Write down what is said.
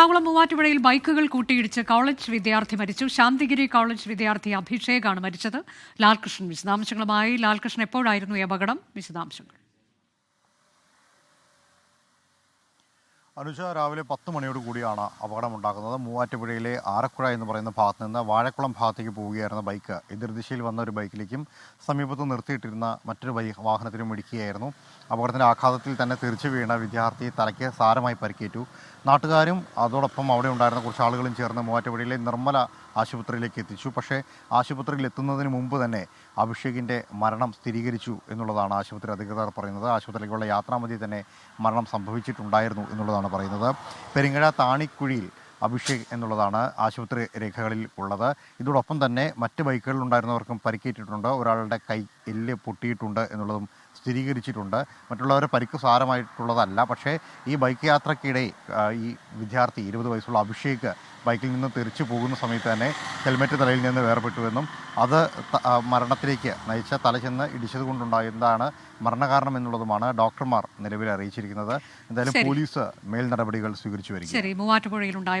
എറണാകുളം മൂവാറ്റുപുഴയിൽ ബൈക്കുകൾ കൂട്ടിയിടിച്ച് കോളേജ് വിദ്യാർത്ഥി മരിച്ചു. ശാന്തിഗിരി കോളേജ് വിദ്യാർത്ഥി അഭിഷേകാണ് മരിച്ചത്. ലാൽകൃഷ്ണൻ വിശദാംശങ്ങളുമായി ലാൽകൃഷ്ണൻ എപ്പോഴായിരുന്നു ഈ അപകടം? വിശദാംശങ്ങൾ. അനുജ രാവിലെ പത്ത് മണിയോട് കൂടിയാണ് അപകടമുണ്ടാകുന്നത് മൂവാറ്റുപുഴയിലെ ആരക്കുഴ എന്ന് പറയുന്ന ഭാഗത്ത് നിന്ന് വാഴക്കുളം ഭാഗത്തേക്ക് പോവുകയായിരുന്ന ബൈക്ക് എതിർദിശയിൽ വന്ന ഒരു ബൈക്കിലേക്കും സമീപത്ത് നിർത്തിയിട്ടിരുന്ന മറ്റൊരു ബൈ വാഹനത്തിനും ഇടിക്കുകയായിരുന്നു. അപകടത്തിന്റെ ആഘാതത്തിൽ തന്നെ തിരിച്ചു വീണ വിദ്യാർത്ഥി തലയ്ക്ക് സാരമായി പരിക്കേറ്റു. നാട്ടുകാരും അതോടൊപ്പം അവിടെ ഉണ്ടായിരുന്ന കുറച്ച് ആളുകളും ചേർന്ന് മൂവാറ്റുപുഴയിലെ നിർമ്മല ആശുപത്രിയിലേക്ക് എത്തിച്ചു. പക്ഷേ ആശുപത്രിയിൽ എത്തുന്നതിന് മുമ്പ് തന്നെ അഭിഷേകിന്റെ മരണം സ്ഥിരീകരിച്ചു എന്നുള്ളതാണ് ആശുപത്രി അധികൃതർ പറയുന്നത്. ആശുപത്രിയിലേക്കുള്ള യാത്രാമതി തന്നെ മരണം സംഭവിച്ചിട്ടുണ്ടായിരുന്നു എന്നുള്ളതാണ് പറയുന്നത്. പെരിങ്ങഴ താണിക്കുഴിയിൽ അഭിഷേക് എന്നുള്ളതാണ് ആശുപത്രി രേഖകളിൽ ഉള്ളത്. ഇതോടൊപ്പം തന്നെ മറ്റ് ബൈക്കുകളിൽ ഉണ്ടായിരുന്നവർക്കും പരിക്കേറ്റിട്ടുണ്ട്. ഒരാളുടെ കൈ എല്ല് പൊട്ടിയിട്ടുണ്ട് എന്നുള്ളതും സ്ഥിരീകരിച്ചിട്ടുണ്ട്. മറ്റുള്ളവരെ പരിക്ക് സാരമായിട്ടുള്ളതല്ല. പക്ഷേ ഈ ബൈക്ക് യാത്രക്കിടെ ഈ വിദ്യാർത്ഥി ഇരുപത് വയസ്സുള്ള അഭിഷേക് ബൈക്കിൽ നിന്ന് തിരിച്ചു പോകുന്ന സമയത്ത് തന്നെ ഹെൽമെറ്റ് തലയിൽ നിന്ന് വേർപെട്ടുവെന്നും അത് മരണത്തിലേക്ക് നയിച്ച തല ചെന്ന് ഇടിച്ചത് കൊണ്ടുണ്ടായതാണ് മരണകാരണം എന്നുള്ളതുമാണ് ഡോക്ടർമാർ നിലവിൽ അറിയിച്ചിരിക്കുന്നത്. എന്തായാലും പോലീസ് മേൽ നടപടികൾ സ്വീകരിച്ചു വരിക ശരി. മൂവാറ്റുപുഴയിലുണ്ടായ